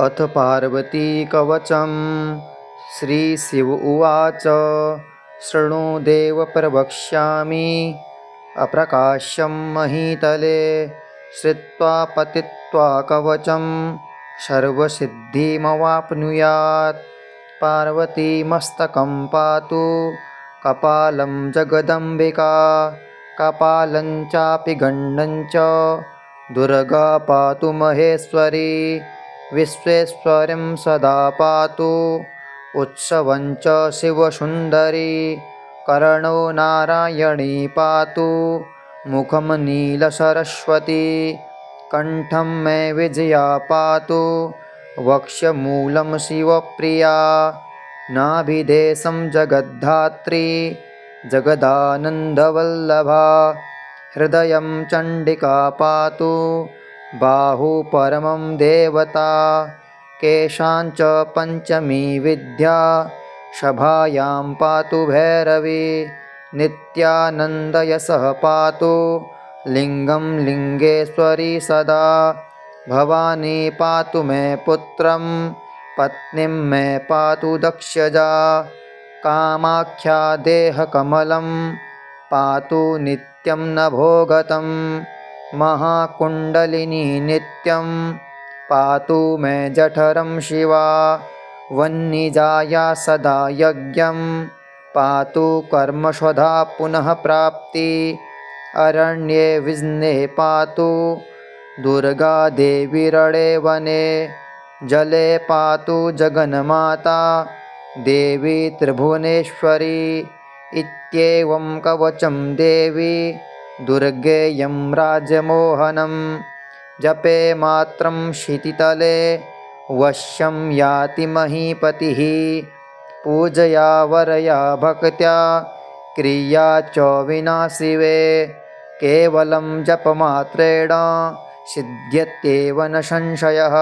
अथ पार्वतीकवचं। श्रीशिव उवाच। शृणु देव प्रवक्ष्यामि। अप्रकाश्यं महीतले। श्रुत्वा पतित्वा कवचं। सर्वसिद्धिमवाप्नुयात्। पार्वतीमस्तकं पातु। कपालं जगदम्बिका। कपालं चापि गण्डं च। दुर्गा पातु महेश्वरी विश्वेश्वरीं सदा पातु। उत्सवं च शिवसुन्दरी कर्णो नारायणी पातु। मुखं नीलसरस्वती कण्ठं मे विजया पातु। वक्ष्यमूलं शिवप्रिया नाभिदेशं जगद्धात्री जगदानन्दवल्लभा। हृदयं चण्डिका पातु बाहु परमं देवता केशाञ्च पञ्चमी विद्या सभायां पातु भैरवी नित्यानन्दयशः पातु लिङ्गं लिङ्गेश्वरी सदा भवानी पातु मे पुत्रं पत्नीं मे पातु दक्षजा कामाख्या देहकमलं पातु नित्यं नभोगतं महाकुण्डलिनी नित्यं पातु मे जठरं शिवा वह्निजाया सदा यज्ञं पातु कर्मस्वधा पुनः प्राप्ति अरण्ये विघ्ने पातु दुर्गादेवीरणे वने जले पातु जगन्माता देवी त्रिभुवनेश्वरी इत्येवं कवचं देवी दुर्गेयं राजमोहनं जपे मात्रं क्षितितले वश्यं याति महीपतिः पूजया वरया भक्त्या क्रिया च विना शिवे केवलं जपमात्रेण सिद्ध्यत्येव न संशयः